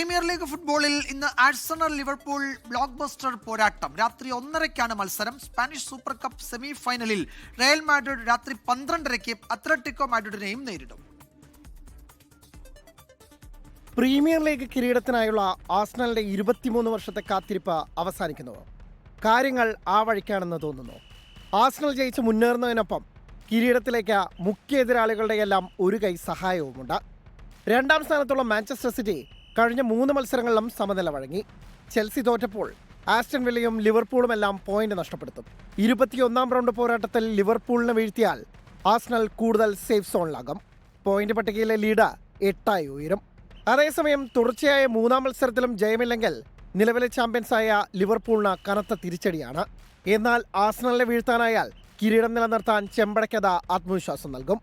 Premier league ഫുട്ബോളിൽ ഇന്ന് Arsenal Liverpool block buster പോരാട്ടം. രാത്രി ഒന്നരയ്ക്കാണ് മത്സരം. സ്പാനിഷ് സൂപ്പർ കപ്പ് സെമി ഫൈനലിൽ റയൽ മാഡ്രിഡ് രാത്രി പന്ത്രണ്ടരയ്ക്ക് അത്ലറ്റിക്കോ മാഡ്രിഡിനെയും നേരിടും. പ്രീമിയർ ലീഗ് കിരീടത്തിനായുള്ള ആഴ്സണലിന്റെ ഇരുപത്തിമൂന്ന് വർഷത്തെ കാത്തിരിപ്പ് അവസാനിക്കുന്നു. കാര്യങ്ങൾ ആ വഴിക്കാണെന്ന് തോന്നുന്നു. ആഴ്സണൽ ജയിച്ച് മുന്നേറുന്നതിനൊപ്പം കിരീടത്തിലേക്ക് മുഖ്യ എതിരാളികളുടെയെല്ലാം ഒരു കൈ സഹായവുമുണ്ട്. രണ്ടാം സ്ഥാനത്തുള്ള മാഞ്ചസ്റ്റർ സിറ്റി കഴിഞ്ഞ മൂന്ന് മത്സരങ്ങളിലും സമനില വഴങ്ങി. ചെൽസി തോറ്റപ്പോൾ ആസ്റ്റൺ വില്ലയും ലിവർപൂളും എല്ലാം പോയിന്റ് നഷ്ടപ്പെടുത്തും. ഇരുപത്തിയൊന്നാം റൗണ്ട് പോരാട്ടത്തിൽ ലിവർപൂളിനെ വീഴ്ത്തിയാൽ ആസ്നൽ കൂടുതൽ സേഫ് സോണിലാകും പോയിന്റ് പട്ടികയിലെ ലീഡ് എട്ടായി ഉയരും. അതേസമയം തുടർച്ചയായ മൂന്നാം മത്സരത്തിലും ജയമില്ലെങ്കിൽ നിലവിലെ ചാമ്പ്യൻസായ ലിവർപൂളിന് കനത്ത തിരിച്ചടിയാണ്. എന്നാൽ ആസ്നലിനെ വീഴ്ത്താനായാൽ കിരീടം നിലനിർത്താൻ ചെമ്പടയ്ക്കത ആത്മവിശ്വാസം നൽകും.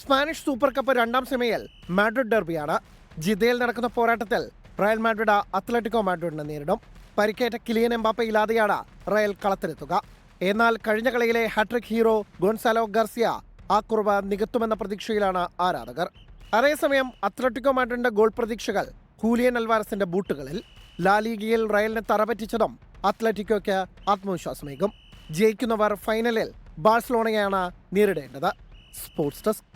സ്പാനിഷ് സൂപ്പർ കപ്പ് രണ്ടാം സെമിയിൽ മാഡ്രിഡ് ഡെർബിയാണ്. ജിദ്ദയിൽ നടക്കുന്ന പോരാട്ടത്തിൽ റയൽ മാഡ്രിഡ് അത്ലറ്റിക്കോ മാഡ്രിഡിനെ നേരിടും. പരിക്കേറ്റ കിലിയൻ എംബാപ്പ ഇല്ലാതെയാണ് റയൽ കളത്തിലെത്തുക. എന്നാൽ കഴിഞ്ഞ കളിയിലെ ഹാട്രിക് ഹീറോ ഗോൺസാലോ ഗർസിയ ആ കുറവ് നികത്തുമെന്ന പ്രതീക്ഷയിലാണ് ആരാധകർ. അതേസമയം അത്ലറ്റിക്കോ മാഡ്രിഡിന്റെ ഗോൾ പ്രതീക്ഷകൾ ഹൂലിയൻ അൽവാരസിന്റെ ബൂട്ടുകളിൽ. ലാലീഗയിൽ റയലിനെ തറപറ്റിച്ചതും അത്ലറ്റിക്കോയ്ക്ക് ആത്മവിശ്വാസമേകും. ജയിക്കുന്നവർ ഫൈനലിൽ ബാഴ്സലോണയാണ് നേരിടേണ്ടത്. Sports desk.